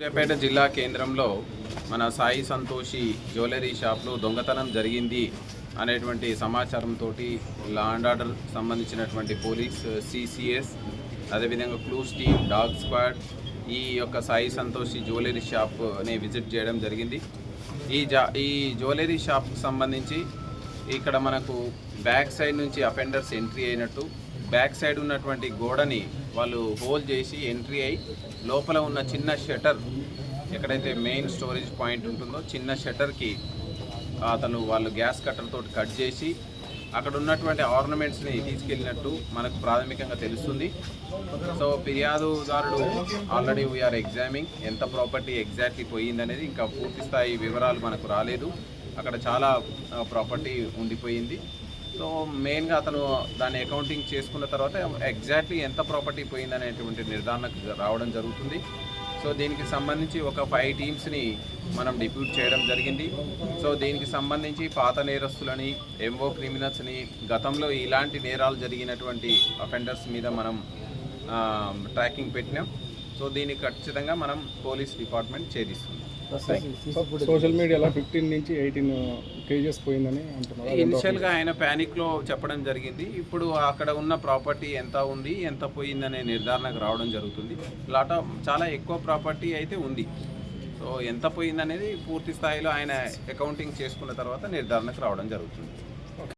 సూర్యాపేట జిల్లా కేంద్రంలో మన సాయి సంతోషి జ్యువెలరీ షాప్లో దొంగతనం జరిగింది అనేటువంటి సమాచారంతో లా అండ్ ఆర్డర్ సంబంధించినటువంటి పోలీస్ సిసిఎస్ అదేవిధంగా క్లూస్ టీమ్ డాగ్ స్క్వాడ్ ఈ యొక్క సాయి సంతోషి జ్యువెలరీ షాప్ని విజిట్ చేయడం జరిగింది. ఈ జా ఈ జ్యువెలరీ షాప్కి సంబంధించి ఇక్కడ మనకు బ్యాక్ సైడ్ నుంచి అఫెండర్స్ ఎంట్రీ అయినట్టు బ్యాక్ సైడ్ ఉన్నటువంటి గోడని వాళ్ళు హోల్ చేసి ఎంట్రీ అయి లోపల ఉన్న చిన్న షటర్ ఎక్కడైతే మెయిన్ స్టోరేజ్ పాయింట్ ఉంటుందో చిన్న షటర్కి అతను వాళ్ళు గ్యాస్ కట్టర్ తోటి కట్ చేసి అక్కడ ఉన్నటువంటి ఆర్నమెంట్స్ని తీసుకెళ్ళినట్టు మనకు ప్రాథమికంగా తెలుస్తుంది. సో ఫిర్యాదుదారుడు ఆల్రెడీ వీఆర్ ఎగ్జామింగ్ ఎంత ప్రాపర్టీ ఎగ్జాక్ట్లీ పోయిందనేది ఇంకా పూర్తి స్థాయి వివరాలు మనకు రాలేదు. అక్కడ చాలా ప్రాపర్టీ ఉండిపోయింది. సో మెయిన్గా అతను దాన్ని అకౌంటింగ్ చేసుకున్న తర్వాత ఎగ్జాక్ట్లీ ఎంత ప్రాపర్టీ పోయిందనేటువంటి నిర్ధారణకు రావడం జరుగుతుంది. సో దీనికి సంబంధించి ఒక ఫైవ్ టీమ్స్ని మనం డిప్యూట్ చేయడం జరిగింది. సో దీనికి సంబంధించి పాత నేరస్తులని ఎంఓ క్రిమినల్స్ని గతంలో ఇలాంటి నేరాలు జరిగినటువంటి అఫెండర్స్ మీద మనం ట్రాకింగ్ పెట్టినాం. సో దీన్ని ఖచ్చితంగా మనం పోలీస్ డిపార్ట్మెంట్ ఛేదిస్తుంది సోషల్ మీడియాలో ఫిఫ్టీన్ నుంచి ఎయిటీన్ కేజెస్ పోయిందని అంటున్నారు. ఇనిషియల్గా ఆయన ప్యానిక్లో చెప్పడం జరిగింది. ఇప్పుడు అక్కడ ఉన్న ప్రాపర్టీ ఎంత ఉంది ఎంత పోయిందనే నిర్ధారణకు రావడం జరుగుతుంది. లాట్ ఆఫ్ చాలా ఎక్కువ ప్రాపర్టీ అయితే ఉంది. సో ఎంత పోయిందనేది పూర్తి స్థాయిలో ఆయన అకౌంటింగ్ చేసుకున్న తర్వాత నిర్ధారణకు రావడం జరుగుతుంది.